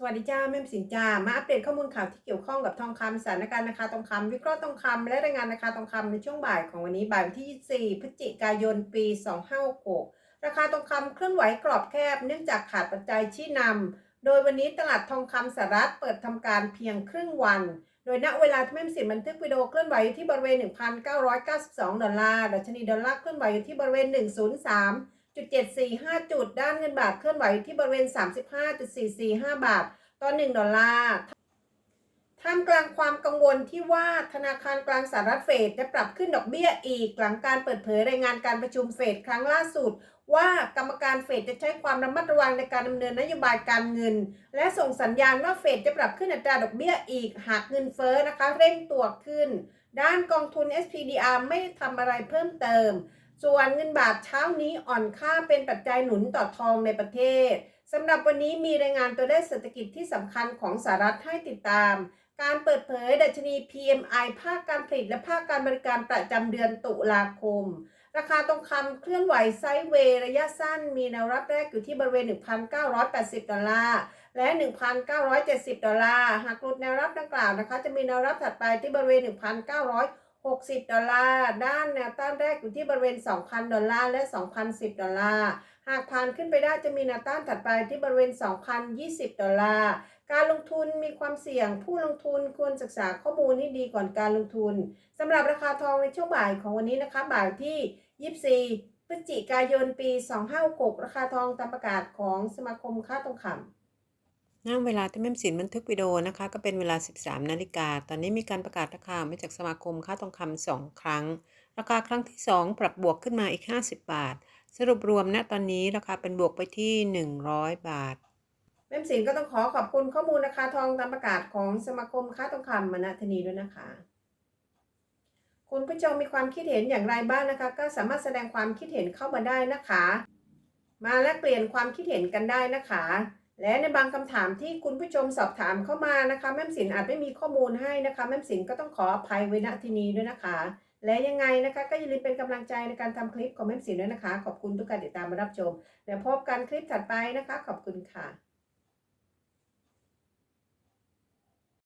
สวัสดีจ้าแม่สินจ้ามาอัปเดตข้อมูลข่าวที่เกี่ยวข้องกับทองคำสถานการณ์ราคาทองคำวิเคราะห์ทองคำและรายงานราคาทองคำในช่วงบ่ายของวันนี้บ่ายวันที่ 4 พฤศจิกายน ปี 2566 ราคาทองคำเคลื่อนไหวกรอบแคบเนื่องจากขาดปัจจัยชี้นำโดยวันนี้ตลาดทองคำสหรัฐเปิดทำการเพียงครึ่งวัน โดยณเวลาที่แม่สินบันทึกวิดีโอเคลื่อนไหวอยู่ที่บริเวณ 1,992 ดอลลาร์ดัชนีดอลลาร์เคลื่อนไหวอยู่ที่บริเวณ 103 จุด745 จุด ด้านเงินบาทเคลื่อนไหวที่บริเวณ 35.445 บาท ต่อ 1 ดอลลาร์ท่ามกลางความกังวลที่ว่าธนาคารกลางสหรัฐเฟดจะปรับขึ้นดอกเบี้ยอีก หลังการเปิดเผยรายงานการประชุมเฟดครั้งล่าสุด ว่ากรรมการเฟดจะใช้ความระมัดระวังในการดำเนินนโยบายการเงิน และส่งสัญญาณว่าเฟดจะปรับขึ้นอัตราดอกเบี้ยอีก หากเงินเฟ้อนะคะ เร่งตัวขึ้น ด้านกองทุน SPDR ไม่ทำอะไรเพิ่มเติม ส่วนเงินบาทเช้านี้อ่อนค่าเป็นปัจจัยหนุนต่อทองในประเทศสำหรับวันนี้มีรายงานตัวเลขเศรษฐกิจที่สำคัญของสหรัฐให้ติดตาม การเปิดเผยดัชนี PMI ภาคการผลิตและภาคการบริการประจำเดือนตุลาคม ราคาทองคำเคลื่อนไหวไซด์เวย์ระยะสั้น มีแนวรับแรกอยู่ที่บริเวณ 1,980 ดอลลาร์และ 1,970 ดอลลาร์ หากหลุดแนวรับดังกล่าวนะคะ จะมีแนวรับถัดไปที่บริเวณ 1,900 60 ดอลลาร์ ด้านแนวต้านแรกอยู่ที่บริเวณ 2,000 ดอลลาร์ และ 2,010 ดอลลาร์ หากผ่านขึ้นไปได้จะมีแนวต้านถัดไปที่บริเวณ 2,020 ดอลลาร์ การลงทุนมีความเสี่ยง ผู้ลงทุนควรศึกษาข้อมูลที่ดีก่อนการลงทุนสำหรับราคาทองในช่วงบ่ายของวันนี้นะคะ บ่ายที่ 24 พฤศจิกายน ปี 2566 ราคาทองตามประกาศของสมาคมค้าทองคำ ณเวลาที่แม่มสินบันทึกวิดีโอนะคะ ก็เป็นเวลา 13 นาฬิกา ตอนนี้มีการประกาศราคามาจากสมาคมค้าทองคำสองครั้ง ราคาครั้งที่ 2 ปรับบวกขึ้นมาอีก 50 บาท สรุปรวมณตอนนี้ราคาเป็นบวกไปที่ 100 บาท แม่มสินก็ต้องขอขอบคุณข้อมูลราคาทองตามประกาศของสมาคมค้าทองคำมณทนีด้วยนะคะคุณผู้ชมมีความคิดเห็นอย่างไรบ้างนะคะ ก็สามารถแสดงความคิดเห็นเข้ามาได้นะคะ มาแลกเปลี่ยนความคิดเห็นกันได้นะคะ และในบางคำถามที่คุณผู้ชมสอบถามเข้ามานะคะแม่สินอาจไม่มีข้อมูลให้นะคะแม่สินก็ต้องขออภัยไว้ณที่นี้ด้วยนะคะ และยังไงนะคะก็อย่าลืมเป็นกำลังใจในการทำคลิปของแม่สินด้วยนะคะ ขอบคุณทุกการติดตามมารับชม แล้วพบกันคลิปถัดไปนะคะ ขอบคุณค่ะ